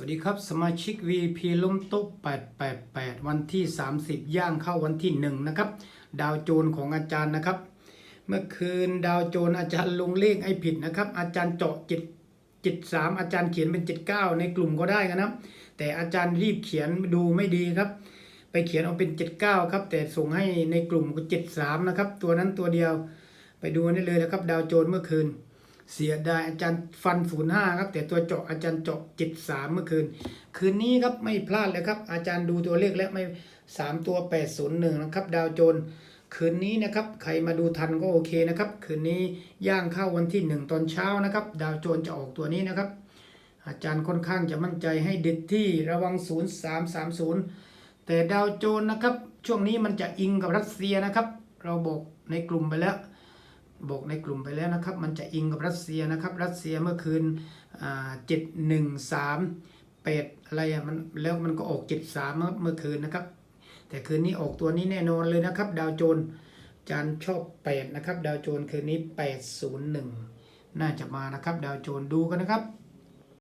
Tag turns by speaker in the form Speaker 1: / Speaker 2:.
Speaker 1: วัสดีครับ สมาชิก VP ล้มโต๊ะ888 วันที่ 30 ย่างเข้าวันที่ 1 นะครับ ดาวโจนของอาจารย์นะครับ เมื่อคืนดาวโจนอาจารย์ลงเลขให้ผิดนะครับ อาจารย์เจาะจิตจิตสามอาจารย์เขียนเป็น79ในกลุ่มก็ได้นะครับ แต่อาจารย์รีบเขียนดูไม่ดีครับ ไปเขียนเอาเป็น79ครับ แต่ส่งให้ในกลุ่มก็73นะครับ ตัวนั้นตัวเดียวไปดูกันได้เลยนะครับ ดาวโจนเมื่อคืน เสียดายอาจารย์ฟันศูนย์ห้าครับ แต่ตัวเจาะอาจารย์เจาะเจ็ดสามเมื่อคืน คืนนี้ครับไม่พลาดเลยครับ อาจารย์ดูตัวเลขแล้วไม่สามตัวแปดศูนย์หนึ่งนะครับ ดาวโจนคืนนี้นะครับ ใครมาดูทันก็โอเคนะครับ คืนนี้ย่างเข้าวันที่หนึ่งตอนเช้านะครับ ดาวโจนจะออกตัวนี้นะครับ อาจารย์ค่อนข้างจะมั่นใจให้เด็ดที่ระวังศูนย์สามสามศูนย์แต่ดาวโจนนะครับ ช่วงนี้มันจะอิงกับรัสเซียนะครับ เราบอกในกลุ่มไปแล้ว บอกในกลุ่มไปแล้วนะครับ มันจะอิงกับรัสเซียนะครับ รัสเซียเมื่อคืนเจ็ดหนึ่งสามแปดอะไรอะมันแล้วมันก็ออกเจ็ดสามเมื่อคืนนะครับ แต่คืนนี้ออกตัวนี้แน่นอนเลยนะครับ ดาวโจนจานชอบแปดนะครับ ดาวโจนคืนนี้แปดศูนย์หนึ่งน่าจะมานะครับ ดาวโจนดูกันนะครับ